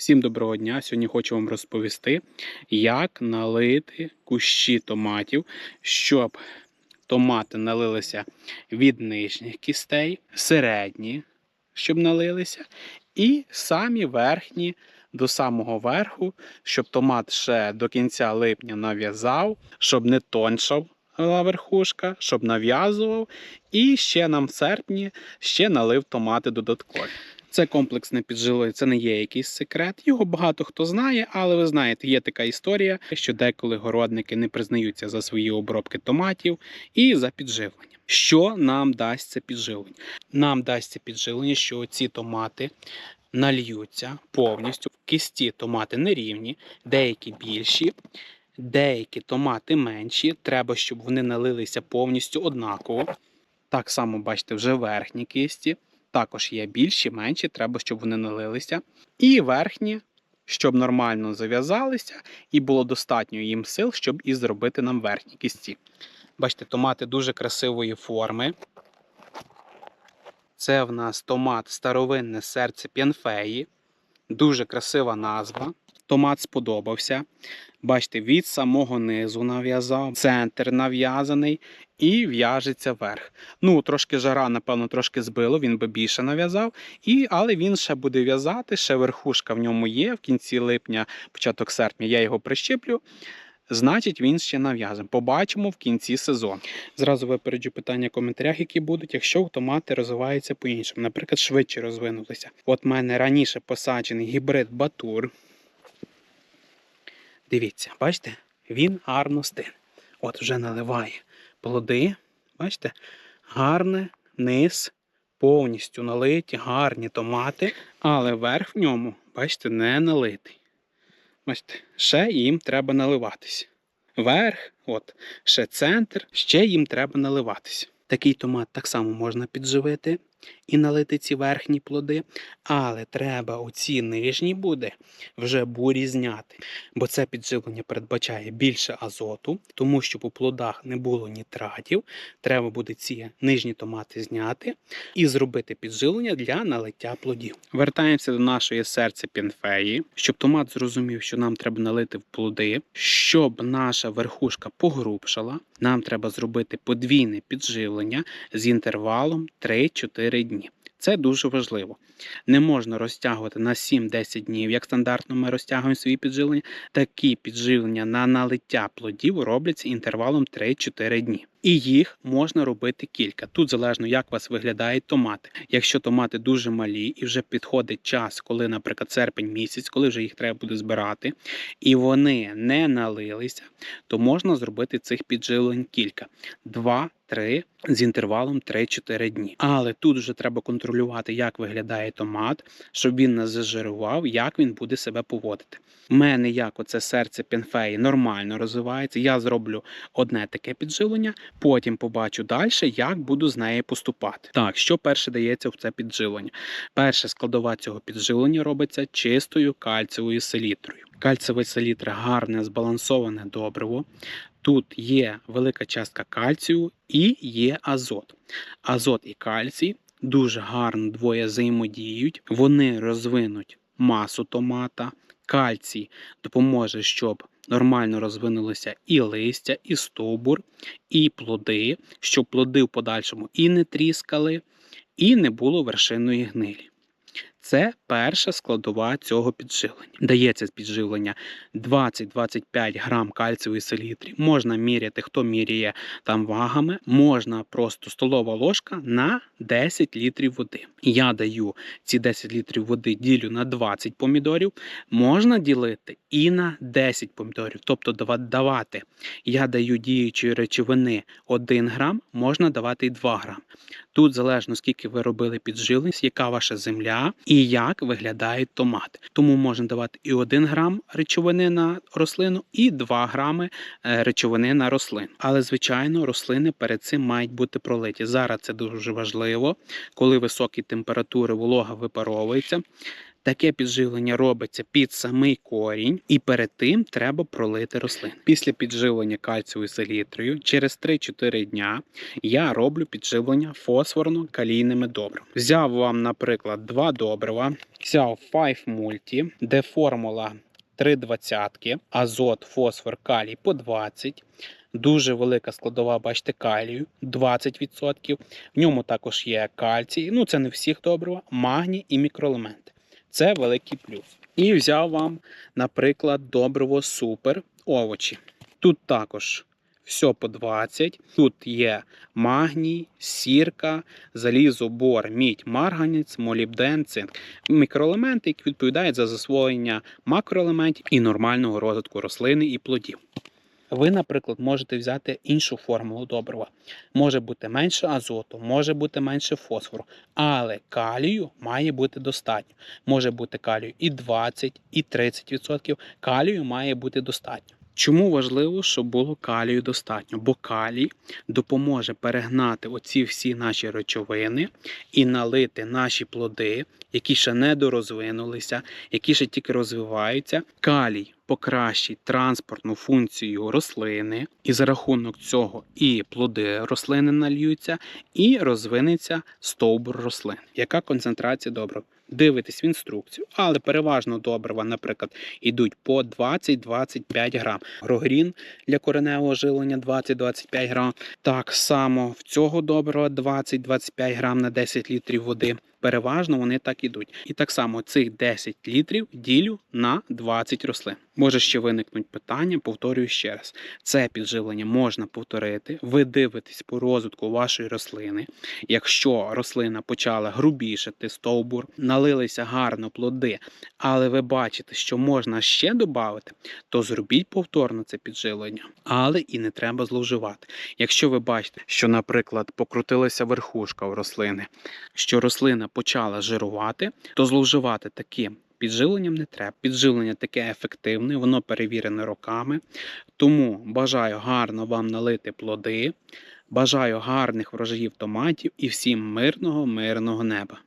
Всім доброго дня! Сьогодні хочу вам розповісти, як налити кущі томатів, щоб томати налилися від нижніх кістей, середні, щоб налилися, і самі верхні до самого верху, щоб томат ще до кінця липня нав'язав, щоб не тоншав верхушка, щоб нав'язував. І ще нам в серпні ще налив томати додаткові. Це комплексне піджилення, це не є якийсь секрет. Його багато хто знає, але ви знаєте, є така історія, що деколи городники не признаються за свої обробки томатів і за підживлення. Що нам дасть це підживлення? Нам дасть це підживлення, що ці томати нальються повністю. В кисті томати нерівні, деякі більші, деякі томати менші. Треба, щоб вони налилися повністю однаково. Так само, бачите, вже верхні кисті. Також є більші, менші, треба, щоб вони налилися. І верхні, щоб нормально зав'язалися, і було достатньо їм сил, щоб і зробити нам верхні кісті. Бачите, томати дуже красивої форми. Це в нас томат старовинне серце п'янфеї. Дуже красива назва. Томат сподобався. Бачите, від самого низу нав'язав, центр нав'язаний і в'яжеться верх. Ну, трошки жара, напевно, трошки збило, він би більше нав'язав, і, але він ще буде в'язати, ще верхушка в ньому є. В кінці липня, початок серпня я його прищеплю. Значить, він ще нав'язаний. Побачимо в кінці сезону. Зразу випереджу питання в коментарях, які будуть, якщо томати розвиваються по-іншому, наприклад, швидше розвинулися. От в мене раніше посаджений гібрид Батур. Дивіться, бачите, він гарно стине. От вже наливає плоди. Бачите, гарне низ, повністю налиті, гарні томати, але верх в ньому, бачите, не налитий. Бачите, ще їм треба наливатися. Верх, от, ще центр, ще їм треба наливатися. Такий томат так само можна підживити і налити ці верхні плоди, але треба оці нижні буде вже бурі зняти, бо це підживлення передбачає більше азоту, тому щоб у плодах не було нітратів, треба буде ці нижні томати зняти і зробити підживлення для налиття плодів. Вертаємося до нашої серця пінфеї, щоб томат зрозумів, що нам треба налити в плоди, щоб наша верхушка погрубшала. Нам треба зробити подвійне підживлення з інтервалом 3-4 дні. Це дуже важливо. Не можна розтягувати на 7-10 днів, як стандартно ми розтягуємо свої підживлення. Такі підживлення на налиття плодів робляться інтервалом 3-4 дні. І їх можна робити кілька. Тут залежно, як у вас виглядають томати. Якщо томати дуже малі і вже підходить час, коли, наприклад, серпень місяць, коли вже їх треба буде збирати, і вони не налилися, то можна зробити цих підживлень кілька. Два, три з інтервалом 3-4 дні. Але тут вже треба контролювати, як виглядає томат, щоб він не зажирував, як він буде себе поводити. У мене як оце серце пінфеї нормально розвивається. Я зроблю одне таке підживлення, потім побачу далі, як буду з нею поступати. Так, що перше дається в це підживлення? Перша складова цього підживлення робиться чистою кальцієвою селітрою. Кальцієва селітра гарне збалансоване добриво. Тут є велика частка кальцію і є азот. Азот і кальцій дуже гарно двоє взаємодіють. Вони розвинуть масу томата. Кальцій допоможе, щоб нормально розвинулися і листя, і стовбур, і плоди, щоб плоди в подальшому і не тріскали, і не було вершинної гнилі. Це перша складова цього підживлення. Дається з підживлення 20-25 грам кальцієвої селітрі. Можна міряти, хто міряє там вагами, можна просто столова ложка на 10 літрів води. Я даю ці 10 літрів води ділю на 20 помідорів. Можна ділити і на 10 помідорів, тобто давати. Я даю діючої речовини 1 грам, можна давати і 2 грам. Тут залежно скільки ви робили підживлень, яка ваша земля і як виглядають томати. Тому можна давати і 1 грам речовини на рослину, і 2 грами е, речовини на рослину. Але, звичайно, рослини перед цим мають бути пролиті. Зараз це дуже важливо, коли високі температури, волога випаровується. Таке підживлення робиться під самий корінь, і перед тим треба пролити рослин. Після підживлення кальцієвою селітрою через 3-4 дня я роблю підживлення фосфорно-калійними добривами. Взяв вам, наприклад, два добрива, взяв 5 Multi, де формула 3,20, азот, фосфор, калій по 20. Дуже велика складова, бачите, калію 20%. В ньому також є кальцій. Ну, це не всіх добрива, магній і мікроелементи. Це великий плюс. І взяв вам, наприклад, добриво супер овочі. Тут також все по 20. Тут є магній, сірка, залізо, бор, мідь, марганець, молібден, цинк. Мікроелементи, які відповідають за засвоєння макроелементів і нормального розвитку рослини і плодів. Ви, наприклад, можете взяти іншу формулу добрива. Може бути менше азоту, може бути менше фосфору, але калію має бути достатньо. Може бути калію і 20, і 30%. Калію має бути достатньо. Чому важливо, щоб було калію достатньо? Бо калій допоможе перегнати оці всі наші речовини і налити наші плоди, які ще не дорозвинулися, які ще тільки розвиваються. Калій покращить транспортну функцію рослини, і за рахунок цього і плоди рослини нальються, і розвинеться стовбур рослин. Яка концентрація добрив? Дивитесь в інструкцію, але переважно добрива, наприклад, йдуть по 20-25 грам. Грогрін для кореневого жилення 20-25 грам. Так само в цього добрива 20-25 грам на 10 літрів води. Переважно вони так ідуть. І так само цих 10 літрів ділю на 20 рослин. Може ще виникнуть питання, повторюю ще раз. Це підживлення можна повторити. Ви дивитесь по розвитку вашої рослини. Якщо рослина почала грубішати стовбур, налилися гарно плоди, але ви бачите, що можна ще додати, то зробіть повторно це підживлення. Але і не треба зловживати. Якщо ви бачите, що, наприклад, покрутилася верхушка у рослини, що рослина почала жирувати, то зловживати таким підживленням не треба. Підживлення таке ефективне, воно перевірене роками. Тому бажаю гарно вам налити плоди, бажаю гарних врожаїв томатів і всім мирного, мирного неба.